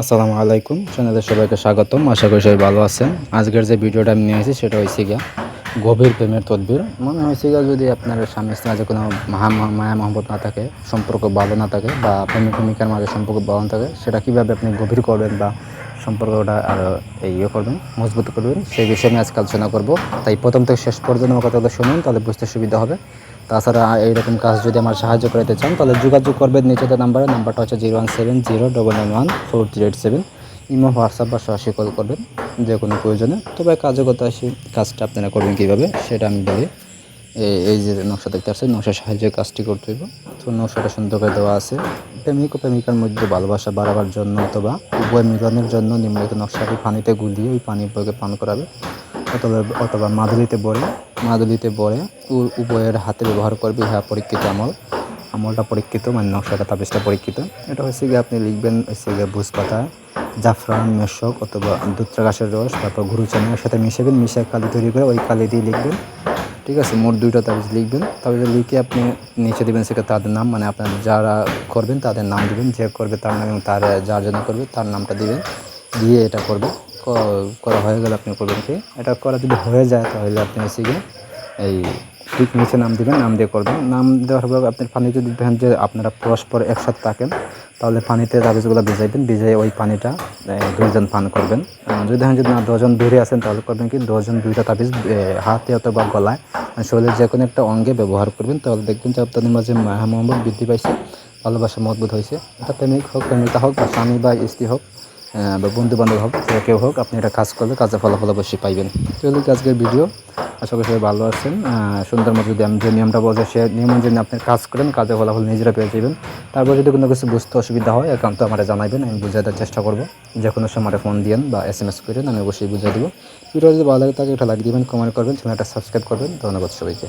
আসসালামু আলাইকুম। চ্যানেলে সবাইকে স্বাগতম। আশা করি সবাই ভালো আছেন। আজকের যে ভিডিওটা আমি নিয়ে আসি সেটা হয়েছে গিয়া গভীর প্রেমের তদবির। মনে হয়েছে গিয়া যদি আপনার স্বামী স্ত্রীর মাঝে কোনো মাহা মায়া মহব্বত না থাকে, সম্পর্ক ভালো না থাকে, বা প্রেমিক প্রেমিকার মাঝে সম্পর্ক ভালো না থাকে, সেটা কীভাবে আপনি গভীর করবেন বা সম্পর্কটা আরও ইয়ে করবেন, মজবুত করবেন, সেই বিষয়ে আমি আজকে আলোচনা করব। তাই প্রথম থেকে শেষ পর্যন্ত আমার শুনুন, তাহলে বুঝতে সুবিধা হবে। তাছাড়া এইরকম কাজ যদি আমার সাহায্য করতে চান, তাহলে যোগাযোগ করবেন নিচেতে নাম্বারে, নাম্বারটা হচ্ছে zero one seven zero double nine one four three eight seven. Imo, WhatsApp বা সরাসরি কল করবেন, যে কোনো প্রয়োজনে। তবে আসি, কাজটা আপনারা করবেন কীভাবে, সেটা আমি বলি এই- যে নকশা দেখতে আসছে, নকশার সাহায্যে কাজটি করতে হইব। তো নকশাটা সুন্দর করে দেওয়া আছে। প্রেমিক ও প্রেমিকার মধ্যে ভালোবাসা বাড়াবার জন্য অথবা উভয় মিলনের জন্য নিম্নলিখিত নকশাটি পানিতে গুলিয়ে ওই পানি উভয়কে পান করাবে। অথবা অথবা মাদুলিতে বড়ে মাদুলিতে উ- উভয়ের হাতে ব্যবহার করবে ইহা পরীক্ষিত আমল। আমলটা পরীক্ষিত মানে নকশাটা তাবিজটা পরীক্ষিত। এটা হচ্ছে গিয়ে আপনি লিখবেন, হচ্ছে গিয়ে ভুজ পাতা জাফরান, মেশক অথবা দুত্রা গাছের রস, তারপর ঘুরু চানের সাথে মিশাবেন মিশে কালি তৈরি করে ওই কালি দিয়ে লিখবেন। ঠিক আছে, মোট দুইটা তাবিজ লিখবেন। তাবিজ লিখে আপনি নিচে দেবেন সেটা তাদের নাম মানে আপনার যারা করবেন তাদের নাম দেবেন, যে করবে তার নাম এবং তার, যার জন্য করবে তার নামটা দিবেন। দিয়ে এটা করবে করা হয়ে গেলে আপনি করবেন কি এটা করা যদি হয়ে যায় তাহলে আপনি হচ্ছে গিয়ে এই ঠিক নিচে নাম দিবেন, নাম দিয়ে করবেন। নাম দেওয়ার পর আপনি পানি যদি দেখেন যে আপনারা পরস্পর একসাথে থাকেন, তাহলে পানিতে তাবিজগুলো ভিজাইবেন, ভিজাই ওই পানিটা দুইজন পান করবেন। যদি দেখেন যদি না, দশজন দূরে আছেন, তাহলে করবেন কি, দশজন দুইটা তাবিজ হাতে অথবা গলায় শরীরের যে কোনো একটা অঙ্গে ব্যবহার করবেন। তাহলে দেখবেন যে আপনাদের মাঝে মায়া মোহাম্মদ বৃদ্ধি পাইছে, ভালোবাসা মজবুত হয়েছে। এটা প্রেমিক হোক, প্রেমিকা হোক, বা স্বামী বা স্ত্রী হোক বা বন্ধু বান্ধব হোক কেউ হোক, আপনি এটা কাজ করলে কাজে ফলাফল অবশ্যই পাইবেন। তো কি আজকের ভিডিও। আশা করি সবাই ভালো আছেন। সুন্দর মতো যদি আমি যে নিয়মটা বলছি, সে নিয়ম অনুযায়ী আপনি কাজ করেন কাজে ফলাফল নিজেরা পেয়ে যাবেন। তারপর যদি কোনো কিছু বুঝতে অসুবিধা হয়, একান্ত আমার জানাবেন আমি বুঝিয়ে দেওয়ার চেষ্টা করব। যে কোনো সময় ফোন দিয়েন বা এস এম এস করেন, আমি অবশ্যই বুঝিয়ে দেবো। ভিডিও যদি ভালো লাগে তাকে একটা লাইক দিবেন কমেন্ট করবেন, চ্যানেলটা সাবস্ক্রাইব করবেন। ধন্যবাদ সবাইকে।